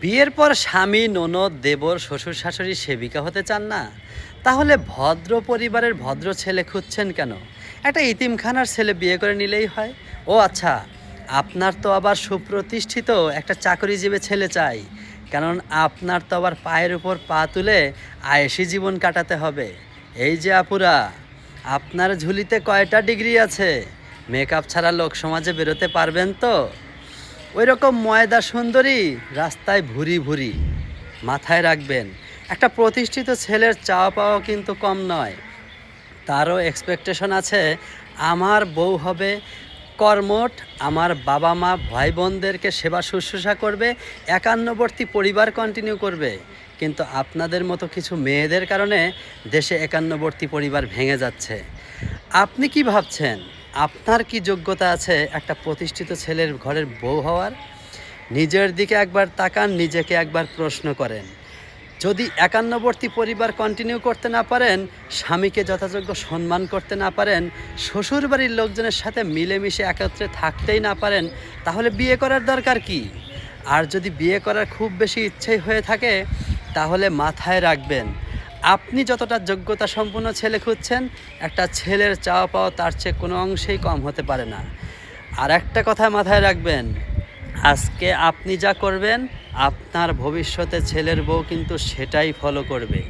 বিয়ের পর স্বামী, ননদ, দেবর, শ্বশুর শাশুড়ি সেবিকা হতে চান না? তাহলে ভদ্র পরিবারের ভদ্র ছেলে খুঁজছেন কেন? একটা ইতিমখানার ছেলে বিয়ে করে নিলেই হয়। ও আচ্ছা আপনার তো আবার সুপ্রতিষ্ঠিত একটা চাকরিজীবী ছেলে চাই। কারণ আপনার তো আবার পায়ের উপর পা তুলে আয়েসি জীবন কাটাতে হবে। এই যে আপুরা, আপনার ঝুলিতে কয়টা ডিগ্রি আছে? মেকআপ ছাড়া লোক সমাজে বেরোতে পারবেন তো? ওই রকম ময়দা সুন্দরী, রাস্তায় ভুরি ভুরি মাথায় রাখবেন। একটা প্রতিষ্ঠিত ছেলের চাওয়া পাওয়া কিন্তু কম নয়। তারও এক্সপেকটেশন আছে, আমার বউ হবে কর্মঠ, আমার বাবা মা ভাই বোনদেরকে সেবা শুশ্রূষা করবে, একান্নবর্তী পরিবার কন্টিনিউ করবে। কিন্তু আপনাদের মতো কিছু মেয়েদের কারণে দেশে একান্নবর্তী পরিবার ভেঙে যাচ্ছে। আপনি কি ভাবছেন? আপনার কি যোগ্যতা আছে একটা প্রতিষ্ঠিত ছেলের ঘরের বউ হওয়ার? নিজের দিকে একবার তাকান, নিজেকে একবার প্রশ্ন করেন। যদি একান্নবর্তী পরিবার কন্টিনিউ করতে না পারেন, স্বামীকে যথাযোগ্য সম্মান করতে না পারেন শ্বশুর বাড়ির লোকজনের সাথে মিলেমিশে একত্রে থাকতেই না পারেন, তাহলে বিয়ে করার দরকার কি? আর যদি বিয়ে করার খুব বেশি ইচ্ছেই হয়ে থাকে, তাহলে মাথায় রাখবেন আপনি যতটা যোগ্যতা সম্পন্ন ছেলে খুঁজছেন, একটা ছেলের চাওয়া পাওয়া তার চেয়ে কোনো অংশেই কম হতে পারে না। আর একটা কথা মাথায় রাখবেন, আজকে আপনি যা করবেন, আপনার ভবিষ্যতে ছেলের বউ কিন্তু সেটাই ফলো করবে।